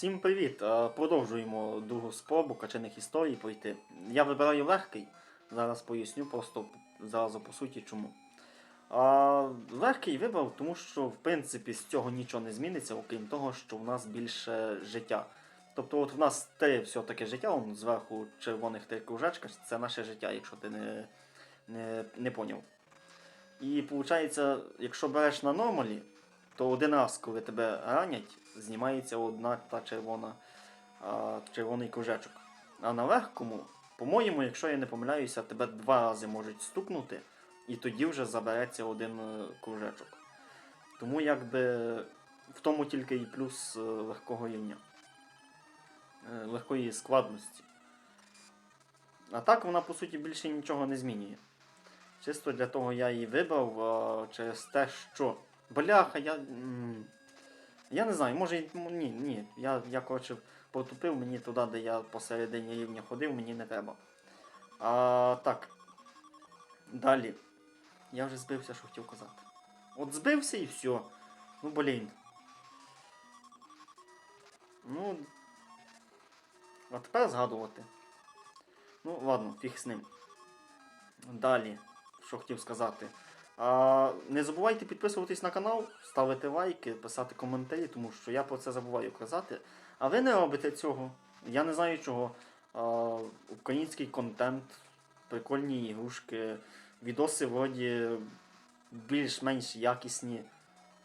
Всім привіт! Е, Продовжуємо другу спробу качених історій пройти. Я вибираю легкий. Зараз поясню просто зразу по суті чому. А, легкий вибрав, тому що в принципі з цього нічого не зміниться, окрім того, що в нас більше життя. Тобто от в нас три все-таки життя, он зверху червоних три кружечка, це наше життя, якщо ти не, не, не поняв. І виходить, якщо береш на нормалі, то один раз, коли тебе ранять, знімається одна та червона, а, червоний кружечок. А на легкому, по-моєму, якщо я не помиляюся, тебе два рази можуть стукнути, і тоді вже забереться один е, кружечок. Тому якби в тому тільки і плюс е, легкого рівня, е, легкої складності. А так вона по суті більше нічого не змінює. Чисто для того я її вибрав через те, що. Бляха, я. Я не знаю, може. Ні, ні. Я, я коротше, потупив мені туди, де я посередині рівня ходив, мені не треба. А, так. Далі. Я вже збився, що хотів казати. От збився і все. Ну, блін. Ну. А тепер згадувати. Ну, ладно, фіг з ним. Далі, що хотів сказати. Не забувайте підписуватись на канал, ставити лайки, писати коментарі, тому що я про це забуваю казати. А ви не робите цього. Я не знаю чого. Український контент, прикольні ігрушки, відоси вроді більш-менш якісні.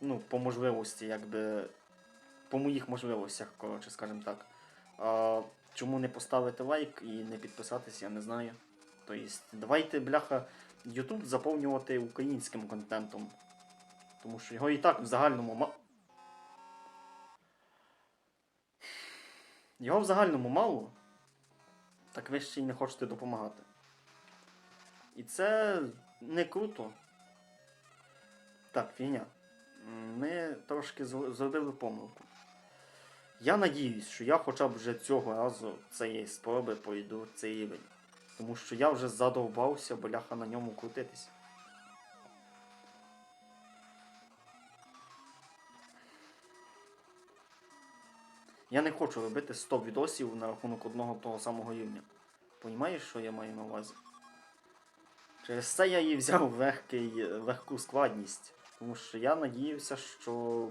Ну, по можливості, якби. По моїх можливостях, коротше, скажімо так. А, чому не поставити лайк і не підписатись, я не знаю. Тобто, давайте, бляха, YouTube заповнювати українським контентом. Тому що його і так в загальному. Його в загальному мало. Так ви ще й не хочете допомагати. І це не круто. Так, фігня. Ми трошки зробили помилку. Я надіюсь, що я хоча б вже цього разу цієї спроби пройду цей рівень. Тому що я вже задовбався, бляха на ньому крутитись. Я не хочу робити 100 відосів на рахунок одного того самого рівня. Понімаєш, що я маю на увазі? Через це я і взяв легкий, легку складність. Тому що я надіявся, що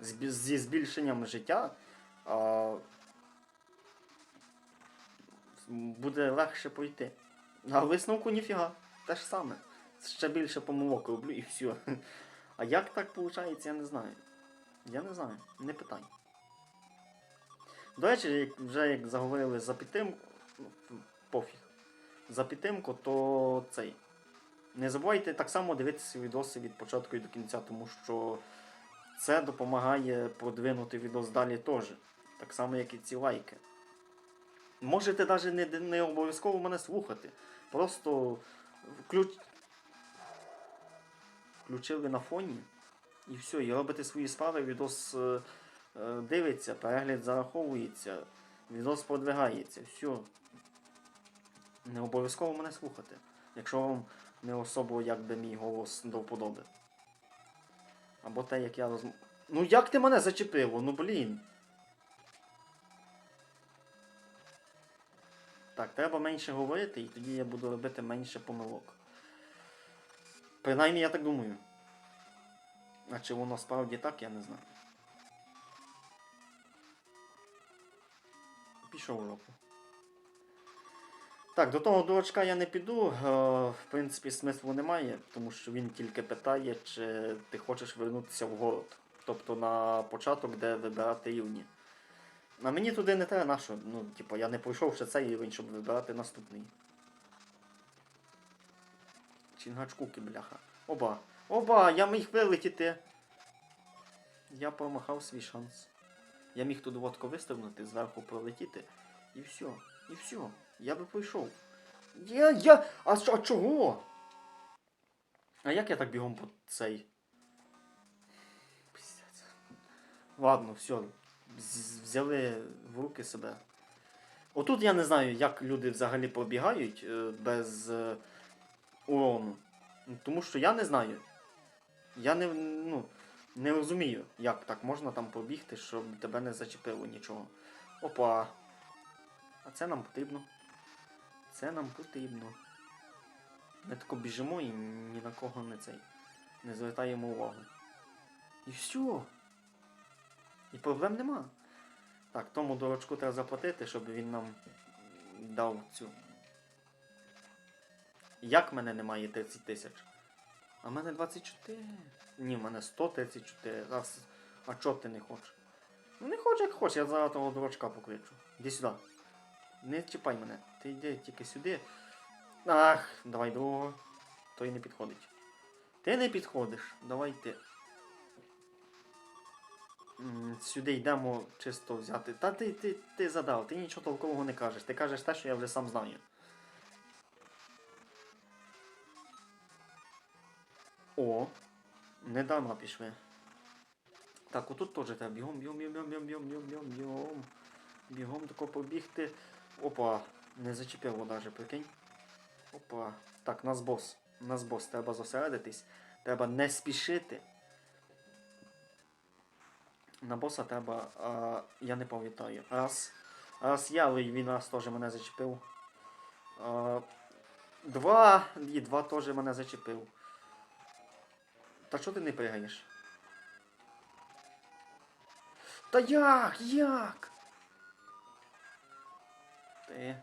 зі збільшенням життя буде легше пройти. А висновку ніфіга. Те ж саме. Ще більше помилок роблю і все. А як так виходить, я не знаю. Я не знаю, не питай. До речі, вже як заговорили за підтримку, ну, пофіг. За підтримку, то цей. Не забувайте так само дивитися відоси від початку і до кінця, тому що це допомагає продвинути відос далі теж. Так само, як і ці лайки. Можете навіть не, не обов'язково мене слухати. Просто включ... включили на фоні і все, і робите свої справи, відос е, е, дивиться, перегляд зараховується, відос продвигається, все. Не обов'язково мене слухати, якщо вам не особо якби мій голос до вподоби. Або те, як я розм... Ну як ти мене зачепило? Ну блін. Так, треба менше говорити, і тоді я буду робити менше помилок. Принаймні я так думаю. А чи воно справді так, я не знаю. Пішов у жопу. Так, до того дурачка я не піду. Е, в принципі, смислу немає, тому що він тільки питає, чи ти хочеш вернутися в город. Тобто на початок, де вибирати рівні. А мені туди не треба, на що? Ну, типу, я не пройшов ще цей рівень, щоб вибирати наступний. Чінгачкуки, бляха. Оба. Оба, я міг вилетіти. Я промахав свій шанс. Я міг тут водку вистрибнути, зверху пролетіти. І все. І все. Я би пройшов. Я. я. А, а чого? А як я так бігом по цей? Пиздець. Ладно, все. Взяли в руки себе. Отут я не знаю, як люди взагалі пробігають е, без е, урону. Ну, Тому що я не знаю. Я не. Ну, Не розумію, як так можна там побігти, щоб тебе не зачепило нічого. Опа. А це нам потрібно. Це нам потрібно. Ми тако біжимо і ні на кого не цей. Не звертаємо увагу. І все. І проблем нема. Так, тому дурачку треба заплатити, щоб він нам дав цю. Як в мене немає 30 тисяч? А в мене 24. Ні, в мене 134. Раз. А чого ти не хочеш? Ну не хочеш, як хочеш, я зараз того дурачка покличу. Іди сюди. Не чіпай мене. Ти йди тільки сюди. Ах, давай другого. Той не підходить. Ти не підходиш. Давай ти. Сюди йдемо чисто взяти. Та ти, ти, ти задав, ти нічого толкового не кажеш. Ти кажеш те, що я вже сам знаю. О, не дарма пішли. Так, отут теж треба бігом, бігом, бігом, бігом, бігом, бігом, бігом, бігом. Тако побігти. Опа, не зачепило даже, прикинь. Опа. Так, нас бос. Нас бос, треба зосередитись. Треба не спішити. На боса треба. А, я не пам'ятаю. Раз. Раз я, але він раз теж мене зачепив. А, два. І два теж мене зачепив. Та що ти не пригаєш? Та як? Як? Ти.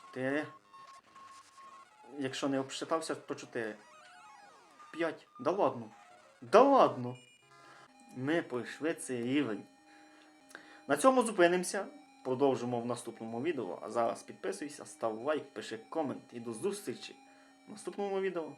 Чотири. Якщо не обсчитався, то чотири. П'ять. Да ладно. Да ладно. Ми пройшли цей рівень. На цьому зупинимося. Продовжимо в наступному відео. А зараз підписуйся, став лайк, пиши комент і до зустрічі в наступному відео.